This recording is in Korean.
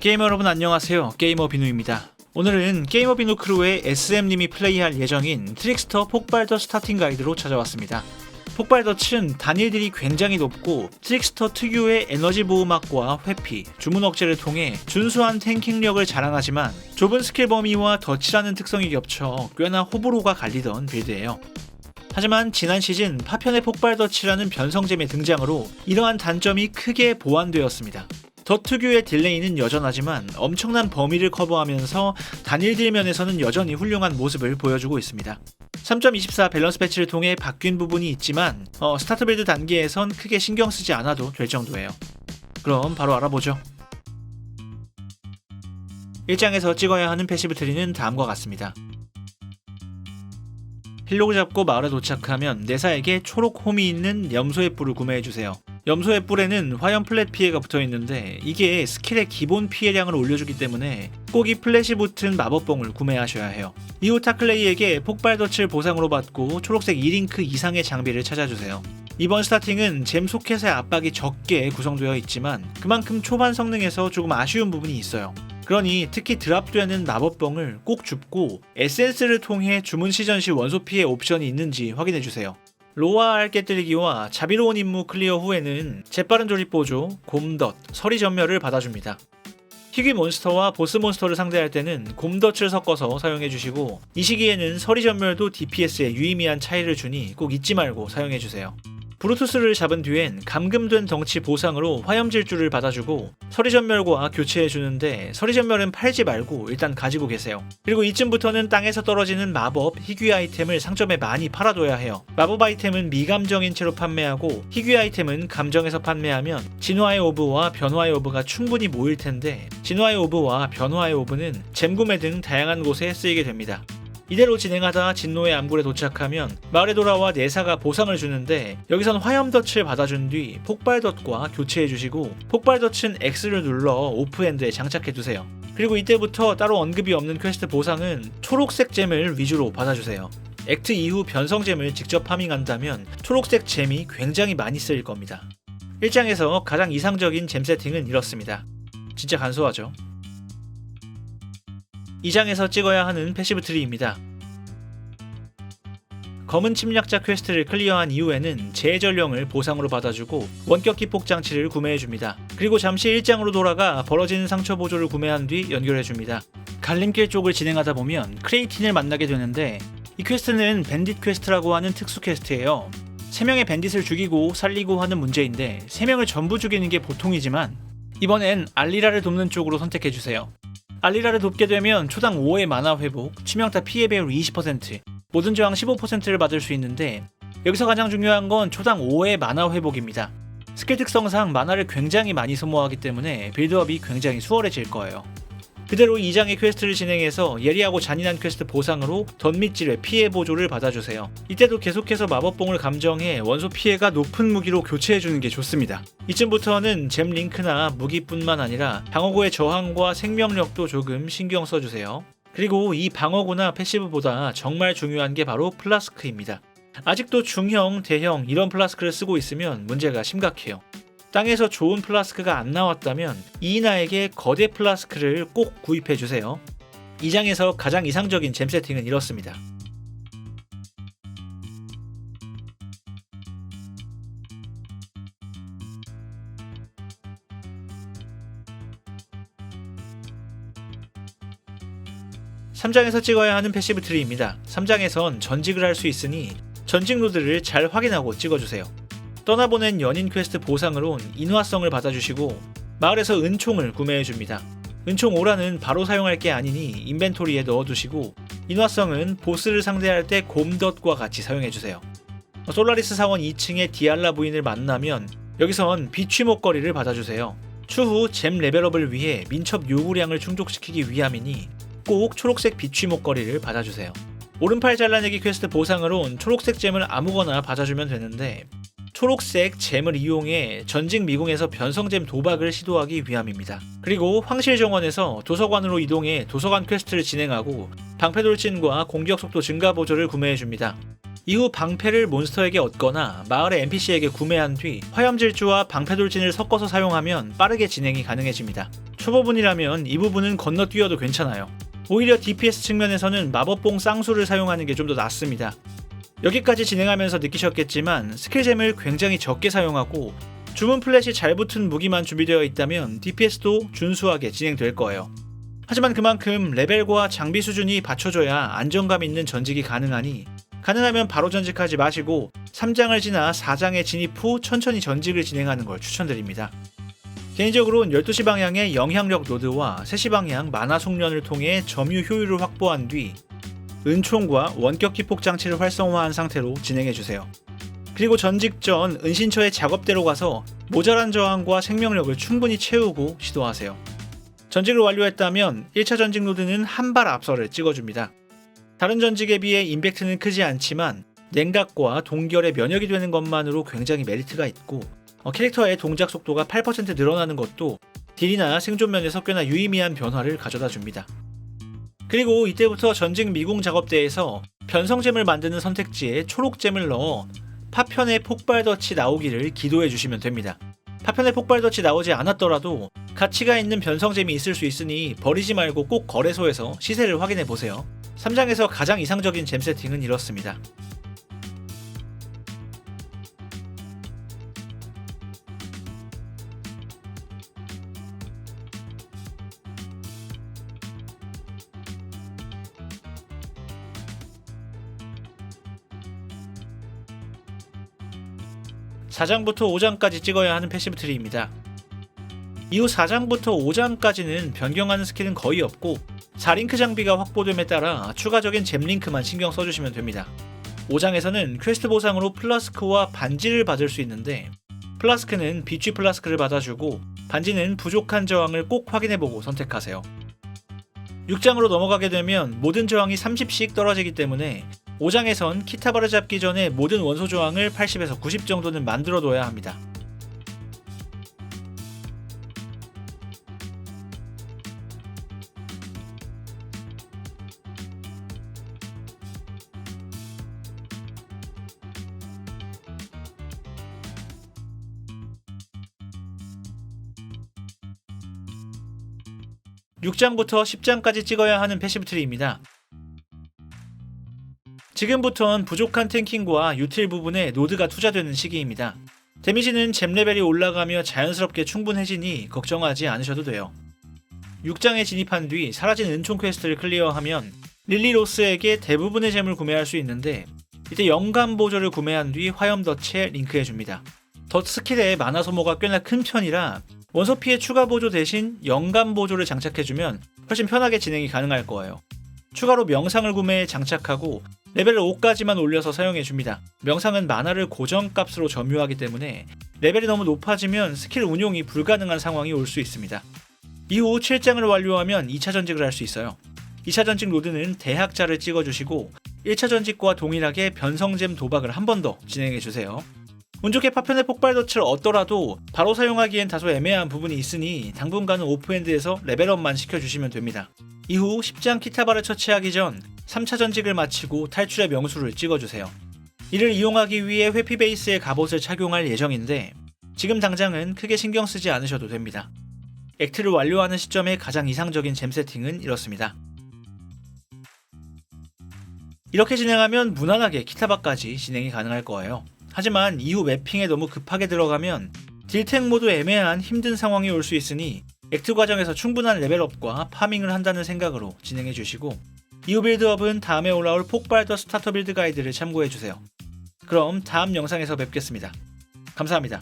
게이머 여러분 안녕하세요. 게이머 비누입니다. 오늘은 게이머 비누 크루의 SM님이 플레이할 예정인 트릭스터 폭발더 스타팅 가이드로 찾아왔습니다. 폭발더치는 단일들이 굉장히 높고 트릭스터 특유의 에너지 보호막과 회피, 주문 억제를 통해 준수한 탱킹력을 자랑하지만 좁은 스킬 범위와 덫이라는 특성이 겹쳐 꽤나 호불호가 갈리던 빌드예요. 하지만 지난 시즌 파편의 폭발더치라는 변성잼의 등장으로 이러한 단점이 크게 보완되었습니다. 더 특유의 딜레이는 여전하지만 엄청난 범위를 커버하면서 단일 딜 면에서는 여전히 훌륭한 모습을 보여주고 있습니다. 3.24 밸런스 패치를 통해 바뀐 부분이 있지만 어, 스타트 빌드 단계에선 크게 신경 쓰지 않아도 될 정도예요. 그럼 바로 알아보죠. 1장에서 찍어야 하는 패시브 트리는 다음과 같습니다. 힐로그 잡고 마을에 도착하면 내사에게 초록 홈이 있는 염소의 뿔을 구매해주세요. 염소의 뿔에는 화염 플랫 피해가 붙어 있는데 이게 스킬의 기본 피해량을 올려주기 때문에 꼭이 플랫이 붙은 마법봉을 구매하셔야 해요. 이후 타클레이에게 폭발 덫을 보상으로 받고 초록색 2링크 이상의 장비를 찾아주세요. 이번 스타팅은 잼 소켓의 압박이 적게 구성되어 있지만 그만큼 초반 성능에서 조금 아쉬운 부분이 있어요. 그러니 특히 드랍되는 마법봉을 꼭 줍고 에센스를 통해 주문 시전 시 원소 피해 옵션이 있는지 확인해 주세요. 로아알 깨뜨리기와 자비로운 임무 클리어 후에는 재빠른 조립 보조, 곰덧, 서리 전멸을 받아줍니다. 희귀 몬스터와 보스 몬스터를 상대할 때는 곰덧을 섞어서 사용해 주시고 이 시기에는 서리 전멸도 DPS에 유의미한 차이를 주니 꼭 잊지 말고 사용해 주세요. 브루투스를 잡은 뒤엔 감금된 덩치 보상으로 화염질주를 받아주고 서리전멸과 교체해주는데 서리전멸은 팔지 말고 일단 가지고 계세요. 그리고 이쯤부터는 땅에서 떨어지는 마법, 희귀 아이템을 상점에 많이 팔아둬야 해요. 마법 아이템은 미감정인 채로 판매하고 희귀 아이템은 감정에서 판매하면 진화의 오브와 변화의 오브가 충분히 모일 텐데 진화의 오브와 변화의 오브는 잼구매 등 다양한 곳에 쓰이게 됩니다. 이대로 진행하다 진노의 암굴에 도착하면 마을에 돌아와 내사가 보상을 주는데 여기선 화염덫을 받아준 뒤 폭발덫과 교체해주시고 폭발덫은 X를 눌러 오프핸드에 장착해두세요. 그리고 이때부터 따로 언급이 없는 퀘스트 보상은 초록색 잼을 위주로 받아주세요. 액트 이후 변성잼을 직접 파밍한다면 초록색 잼이 굉장히 많이 쓰일 겁니다. 1장에서 가장 이상적인 잼 세팅은 이렇습니다. 진짜 간소하죠? 2장에서 찍어야 하는 패시브 트리입니다. 검은 침략자 퀘스트를 클리어한 이후에는 재전령을 보상으로 받아주고 원격 기폭 장치를 구매해줍니다. 그리고 잠시 1장으로 돌아가 벌어지는 상처 보조를 구매한 뒤 연결해줍니다. 갈림길 쪽을 진행하다 보면 크레이틴을 만나게 되는데 이 퀘스트는 밴딧 퀘스트라고 하는 특수 퀘스트예요. 3명의 밴딧을 죽이고 살리고 하는 문제인데 3명을 전부 죽이는 게 보통이지만 이번엔 알리라를 돕는 쪽으로 선택해주세요. 알리라를 돕게 되면 초당 5의 만화 회복, 치명타 피해 배율 20%, 모든 저항 15%를 받을 수 있는데 여기서 가장 중요한 건 초당 5의 만화 회복입니다. 스킬 특성상 만화를 굉장히 많이 소모하기 때문에 빌드업이 굉장히 수월해질 거예요. 그대로 2장의 퀘스트를 진행해서 예리하고 잔인한 퀘스트 보상으로 덧밑질의 피해 보조를 받아주세요. 이때도 계속해서 마법봉을 감정해 원소 피해가 높은 무기로 교체해주는 게 좋습니다. 이쯤부터는 잼 링크나 무기뿐만 아니라 방어구의 저항과 생명력도 조금 신경 써주세요. 그리고 이 방어구나 패시브보다 정말 중요한 게 바로 플라스크입니다. 아직도 중형, 대형 이런 플라스크를 쓰고 있으면 문제가 심각해요. 땅에서 좋은 플라스크가 안 나왔다면 이나에게 거대 플라스크를 꼭 구입해 주세요. 이 장에서 가장 이상적인 잼 세팅은 이렇습니다. (3장에서) 찍어야 하는 패시브 트리입니다 (3장에선) 전직을 할 수 있으니 전직 노드를 잘 확인하고 찍어주세요 떠나보낸 연인 퀘스트 보상으론 인화성을 받아주시고 마을에서 은총을 구매해줍니다. 은총 오라는 바로 사용할 게 아니니 인벤토리에 넣어두시고 인화성은 보스를 상대할 때 곰덫과 같이 사용해주세요. 솔라리스 사원 2층의 디알라 부인을 만나면 여기선 비취 목걸이를 받아주세요. 추후 잼 레벨업을 위해 민첩 요구량을 충족시키기 위함이니 꼭 초록색 비취 목걸이를 받아주세요. 오른팔 잘라내기 퀘스트 보상으론 초록색 잼을 아무거나 받아주면 되는데 초록색 잼을 이용해 전직 미궁에서 변성잼 도박을 시도하기 위함입니다. 그리고 황실 정원에서 도서관으로 이동해 도서관 퀘스트를 진행하고 방패 돌진과 공격 속도 증가 보조를 구매해 줍니다. 이후 방패를 몬스터에게 얻거나 마을의 NPC에게 구매한 뒤 화염질주와 방패 돌진을 섞어서 사용하면 빠르게 진행이 가능해집니다. 초보분이라면 이 부분은 건너뛰어도 괜찮아요. 오히려 DPS 측면에서는 마법봉 쌍수를 사용하는 게 좀 더 낫습니다. 여기까지 진행하면서 느끼셨겠지만 스킬잼을 굉장히 적게 사용하고 주문 플랫이 잘 붙은 무기만 준비되어 있다면 DPS도 준수하게 진행될 거예요. 하지만 그만큼 레벨과 장비 수준이 받쳐줘야 안정감 있는 전직이 가능하니 가능하면 바로 전직하지 마시고 3장을 지나 4장에 진입 후 천천히 전직을 진행하는 걸 추천드립니다. 개인적으로는 12시 방향의 영향력 노드와 3시 방향 만화 속련을 통해 점유 효율을 확보한 뒤 은총과 원격 기폭 장치를 활성화한 상태로 진행해주세요. 그리고 전직 전 은신처의 작업대로 가서 모자란 저항과 생명력을 충분히 채우고 시도하세요. 전직을 완료했다면 1차 전직 노드는 한 발 앞서를 찍어줍니다. 다른 전직에 비해 임팩트는 크지 않지만 냉각과 동결에 면역이 되는 것만으로 굉장히 메리트가 있고 어, 캐릭터의 동작 속도가 8% 늘어나는 것도 딜이나 생존 면에서 꽤나 유의미한 변화를 가져다 줍니다. 그리고 이때부터 전직 미궁 작업대에서 변성잼을 만드는 선택지에 초록잼을 넣어 파편의 폭발덫이 나오기를 기도해 주시면 됩니다. 파편의 폭발덫이 나오지 않았더라도 가치가 있는 변성잼이 있을 수 있으니 버리지 말고 꼭 거래소에서 시세를 확인해 보세요. 3장에서 가장 이상적인 잼 세팅은 이렇습니다. 사장부터 5장까지 찍어야 하는 패시브 트리입니다. 이후 4장부터 5장까지는 변경하는 스킬은 거의 없고 4링크 장비가 확보됨에 따라 추가적인 잼 링크만 신경 써주시면 됩니다. 5장에서는 퀘스트 보상으로 플라스크와 반지를 받을 수 있는데 플라스크는 비취 플라스크를 받아주고 반지는 부족한 저항을 꼭 확인해보고 선택하세요. 6장으로 넘어가게 되면 모든 저항이 30씩 떨어지기 때문에 5장에선 키타바를 잡기 전에 모든 원소 저항을 80에서 90 정도는 만들어둬야 합니다. 6장부터 10장까지 찍어야 하는 패시브 트리입니다. 지금부턴 부족한 탱킹과 유틸 부분에 노드가 투자되는 시기입니다. 데미지는 잼 레벨이 올라가며 자연스럽게 충분해지니 걱정하지 않으셔도 돼요. 6장에 진입한 뒤 사라진 은총 퀘스트를 클리어하면 릴리로스에게 대부분의 잼을 구매할 수 있는데 이때 영감 보조를 구매한 뒤 화염 덫에 링크해줍니다. 덫 스킬의 만화 소모가 꽤나 큰 편이라 원소 피해 추가 보조 대신 영감 보조를 장착해주면 훨씬 편하게 진행이 가능할 거예요. 추가로 명상을 구매해 장착하고 레벨을 5까지만 올려서 사용해줍니다. 명상은 만화를 고정값으로 점유하기 때문에 레벨이 너무 높아지면 스킬 운용이 불가능한 상황이 올 수 있습니다. 이후 7장을 완료하면 2차 전직을 할 수 있어요. 2차 전직 노드는 대학자를 찍어주시고 1차 전직과 동일하게 변성잼 도박을 한 번 더 진행해주세요. 운 좋게 파편의 폭발 덫을 얻더라도 바로 사용하기엔 다소 애매한 부분이 있으니 당분간은 오프엔드에서 레벨업만 시켜주시면 됩니다. 이후 10장 키타바를 처치하기 전 3차 전직을 마치고 탈출의 명수를 찍어주세요. 이를 이용하기 위해 회피 베이스의 갑옷을 착용할 예정인데 지금 당장은 크게 신경 쓰지 않으셔도 됩니다. 액트를 완료하는 시점의 가장 이상적인 잼 세팅은 이렇습니다. 이렇게 진행하면 무난하게 키타바까지 진행이 가능할 거예요. 하지만 이후 맵핑에 너무 급하게 들어가면 딜탱 모드 애매한 힘든 상황이 올 수 있으니 액트 과정에서 충분한 레벨업과 파밍을 한다는 생각으로 진행해 주시고 이후 빌드업은 다음에 올라올 폭발 더 스타터 빌드 가이드를 참고해 주세요. 그럼 다음 영상에서 뵙겠습니다. 감사합니다.